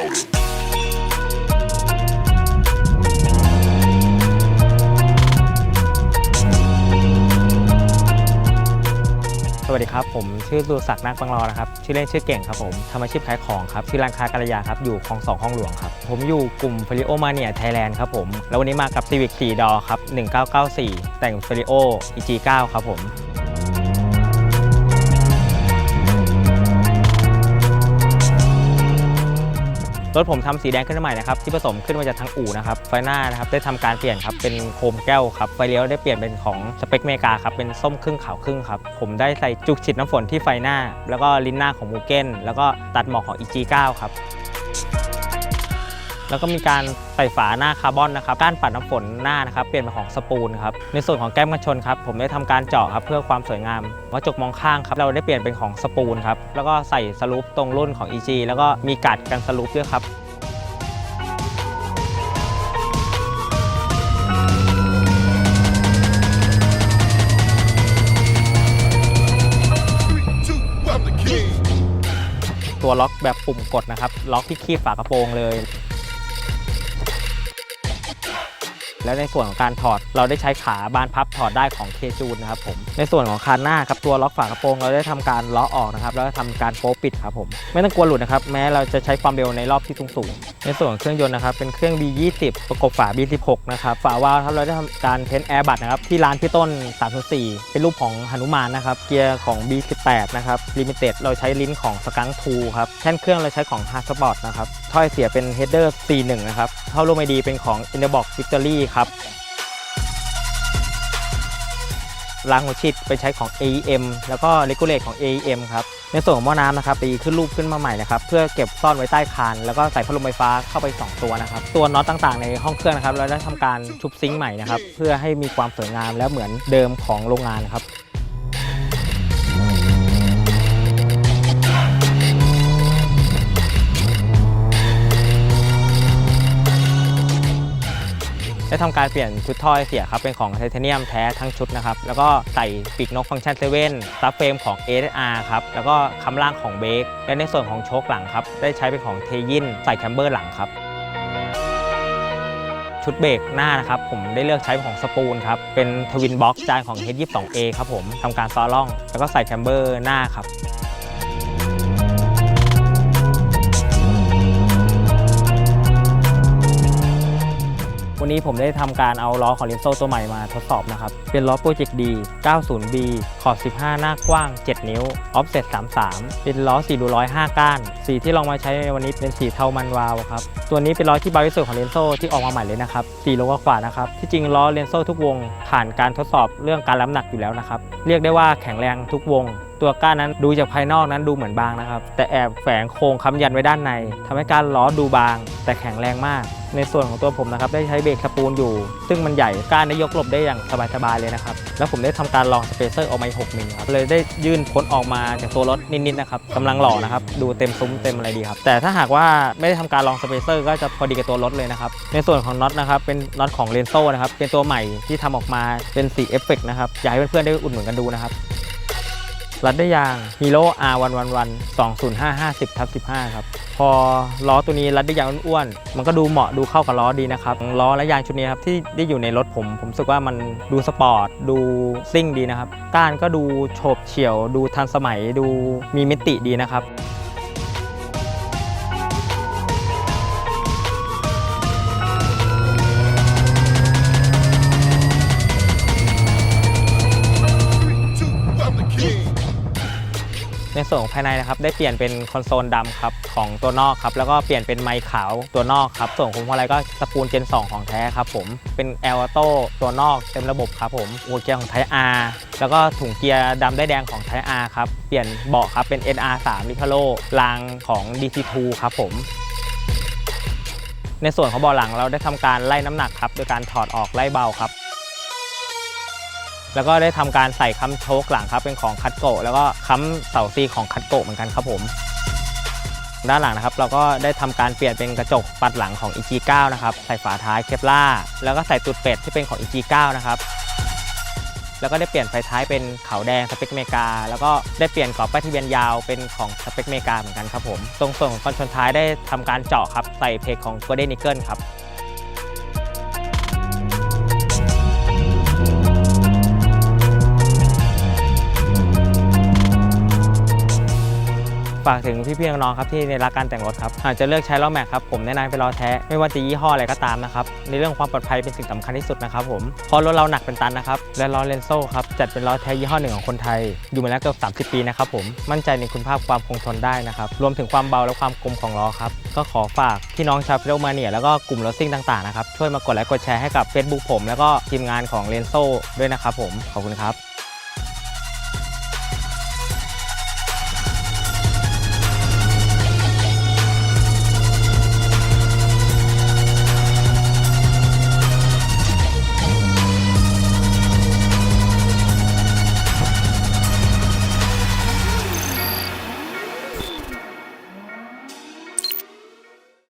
Loaded. สวัสดีครับ ผมชื่อสุรศักดิ์นักบังรอนะครับ ชื่อเล่นชื่อเก่งครับผมทำอาชีพขายของครับ ชื่อร้านค้ากัลยาครับ อยู่คลองสองห้องหลวงครับ ผมอยู่กลุ่มฟ r ริโอมาเนียไทยแลนด์ครับผม แล้ววันนี้มากับ Civic 4ดอครับ 1994 แต่งฟ r ริโอ EG9 ครับผม รถผมทำสีแดงขึ้นมาใหม่นะครับที่ผสมขึ้นมาจากทางอู่นะครับไฟหน้านะครับได้ทำการเปลี่ยนครับเป็นโคมแก้วครับไฟเลี้ยวได้เปลี่ยนเป็นของสเปกเมกาครับเป็นส้มครึ่งขาวครึ่งครับผมได้ใส่จุกฉีดน้ำฝนที่ไฟหน้า แล้วก็ลิ้นหน้าของมูเก้นแล้วก็ตัดหมอกของ EG9 ครับ แล้วก็มีการใส่ฝาหน้าคาร์บอนนะครับก้านปัดน้ำฝนหน้านะครับเปลี่ยนเป็นของสปูนครับในส่วนของแก้มกันชนครับผมได้ทำการเจาะครับเพื่อความสวยงามกระจกมองข้างครับเราได้เปลี่ยนเป็นของสปูนครับแล้วก็ใส่สลูปตรงรุ่นของ EG แล้วก็มีกัดกันสลูปด้วยครับ Two, I'm the king. ตัวล็อกแบบปุ่มกดนะครับ ล็อกที่คีบฝากระโปรงเลย แล้วในส่วนของการถอด เราได้ใช้ขาบานพับถอดได้ของเคจูนนะครับผมในส่วนของคานหน้าครับตัวล็อกฝากระโปรงเราได้ทำการล้อออกนะครับแล้วก็ทำการโป๊ปิดครับผมไม่ต้องกลัวหลุดนะครับแม้เราจะใช้ความเร็วในรอบที่สูงๆในส่วนของเครื่องยนต์นะครับเป็นเครื่อง B20 ประกบฝา B16 นะครับฝาวาล์วครับเราได้ทำการเพ้นแอร์บัตนะครับที่ร้านพี่ต้น 304 เป็นรูปของหนุมานนะครับเกียร์ของ B18 นะครับลิมิเต็ดเราใช้ลิ้นของสกังทูครับแท่นเครื่องเราใช้ของ Hard Sport นะครับ ถ้อยเสียเป็น Header C1 นะครับเท่าร่วมไอดีเป็นของ i n n e r b o x Victory ครับรางหัวฉีดไปใช้ของ AEM แล้วก็เลกูเลตของ AEM ครับ ในส่วนของหม้อน้ำนะครับตีขึ้นรูปขึ้นมาใหม่นะครับ เพื่อเก็บซ่อนไว้ใต้คาน แล้วก็ใส่พัดลมไฟฟ้าเข้าไป 2 ตัวนะครับ ตัวน็อตต่างๆในห้องเครื่องนะครับ เราได้ทำการชุบซิงค์ใหม่นะครับ เพื่อให้มีความสวยงามและเหมือนเดิมของโรงงานครับ ทำการเปลี่ยนชุดท่อไอเสียครับเป็นของไทเทเนียมแท้ทั้งชุดนะครับแล้วก็ใส่ปีกนกฟังก์ชันเซเว่นซับเฟรมของ ASR ครับแล้วก็คำล่างของเบรกและในส่วนของโชคหลังครับได้ใช้เป็นของเทยินใส่แคมเบอร์หลังครับชุดเบรกหน้านะครับผมได้เลือกใช้ของสปูลครับเป็นทวินบ็อกจานของ H22A ครับผมทำการซอล่อง แล้วก็ใส่แคมเบอร์หน้าครับ วันนี้ผมได้ทำการเอาล้อของลินโซตัวใหม่มาทดสอบนะครับ เป็นล้อโปรเจกต์ดี 90B ขอบ 15 หน้ากว้าง 7 นิ้ว ออฟเซ็ต33 เป็นล้อ4รูร้อย5ก้าน สีที่ลองมาใช้ในวันนี้เป็นสีเทามันวาวครับ ตัวนี้เป็นล้อที่เบาที่สุดของเลนโซที่ออกมาใหม่เลยนะครับ4โลกว่านะครับ ที่จริงล้อเลนโซทุกวง ผ่านการทดสอบเรื่องการรับน้ำหนักอยู่แล้วนะครับ เรียกได้ว่าแข็งแรงทุกวงตัวก้านนั้นดูจากภายนอกนั้นดูเหมือนบางนะครับ แต่แอบแฝงโครงค้ำยันไว้ด้านในทำให้การล้อดูบาง แต่แข็งแรงมาก ในส่วนของตัวผมนะครับได้ใช้เบรกสปูลอยู่ ซึ่งมันใหญ่ก้านได้ยกหลบได้อย่างสบายๆเลยนะครับ แล้วผมได้ทำการลองสเปเซอร์ออกมาอีก6มิลครับเลยได้ยื่นพ้นออกมาจากตัวรถนิดๆนะครับกำลังหล่อนะครับดูเต็มซุ้มเต็มอะไรดีครับ แต่ถ้าหากว่าไม่ได้ทำการลองสเปเซอร์ก็จะพอดีกับตัวรถเลยนะครับในส่วนของน็อตนะครับเป็นน็อตของเลนโซนะครับเป็นตัวใหม่ที่ทำออกมาเป็นสีเอฟเฟกนะครับอยากให้เพื่อนๆได้อุดหนุนกันดูนะครับ รัดได้ยาง Hero R111 20550ทับ15 ครับ พอล้อตัวนี้รัดได้ยางอ้วนๆ มันก็ดูเหมาะดูเข้ากับล้อดีนะครับ ล้อและยางชุดนี้ครับที่ได้อยู่ในรถผม ผมรู้สึกว่ามันดูสปอร์ต ดูซิ่งดีนะครับ ก้านก็ดูโฉบเฉี่ยว ดูทันสมัย ดูมีมิติดีนะครับ ในส่วนของภายในนะครับได้เปลี่ยนเป็นคอนโซลดำครับของตัวนอกครับแล้วก็เปลี่ยนเป็นไมค์ขาวตัวนอกครับส่วนของพวงมาลัยก็สปูลเจน 2 ของแท้ครับผมเป็น L Auto ตัวนอกเต็มระบบครับผมหัวเกียร์ของไทย R แล้วก็ถุงเกียร์ดำได้แดงของไทย R ครับเปลี่ยนเบาะครับเป็น NR 3 l i c a r o รางของ DC2 ครับผมในส่วนของเบาะหลังเราได้ทำการไล่น้ำหนักครับโดยการถอดออกไล่เบาครับ แล้วก็ได้ทำการใส่ค้ำโชคหลังครับเป็นของคัตโกะแล้วก็ค้ำเสาซีของคัตโกะเหมือนกันครับผมด้านหลังนะครับเราก็ได้ทำการเปลี่ยนเป็นกระจกปัดหลังของ EG9 นะครับใส่ฝาท้ายเคปล่าแล้วก็ใส่ตุดเป็ดที่เป็นของ EG9 นะครับแล้วก็ได้เปลี่ยนไฟท้ายเป็นขาวแดงสเปคเมกา แล้วก็ได้เปลี่ยนกรอบป้ายทะเบียนยาวเป็นของสเปคเมกาเหมือนกันครับผมตรงส่วนของคอนโซลท้ายได้ทำการเจาะครับใส่เพกของ Golden Eagle ครับากถึงพี่ๆน้องๆครับที่ในรักการแต่งรถครับหากจะเลือกใช้ล้อแม็กครับผมแนะนำเป็นล้อแท้ไม่ว่าจะยี่ห้ออะไรก็ตามนะครับในเรื่องความปลอดภัยเป็นสิ่งสำคัญที่สุดนะครับผมเพราะรถเราหนักเป็นตันนะครับและล้อเลนโซ่ครับจัดเป็นล้อแท้ยี่ห้อหนึ่งของคนไทย อยู่มาแล้วเกือบ30 ปีนะครับผมมั่นใจในคุณภาพความคงทนได้นะครับรวมถึงความเบาและความกลมของล้อครับก็ขอฝากพี่น้องชาวเฟโรมาเนียแล้วก็กลุ่มรถซิ่งต่างๆนะครับช่วยมากดไลค์กดแชร์ให้กับ Facebook ผม แล้วก็ทีมงานของเลนโซ่ด้วยนะครับผมขอบคุณครับ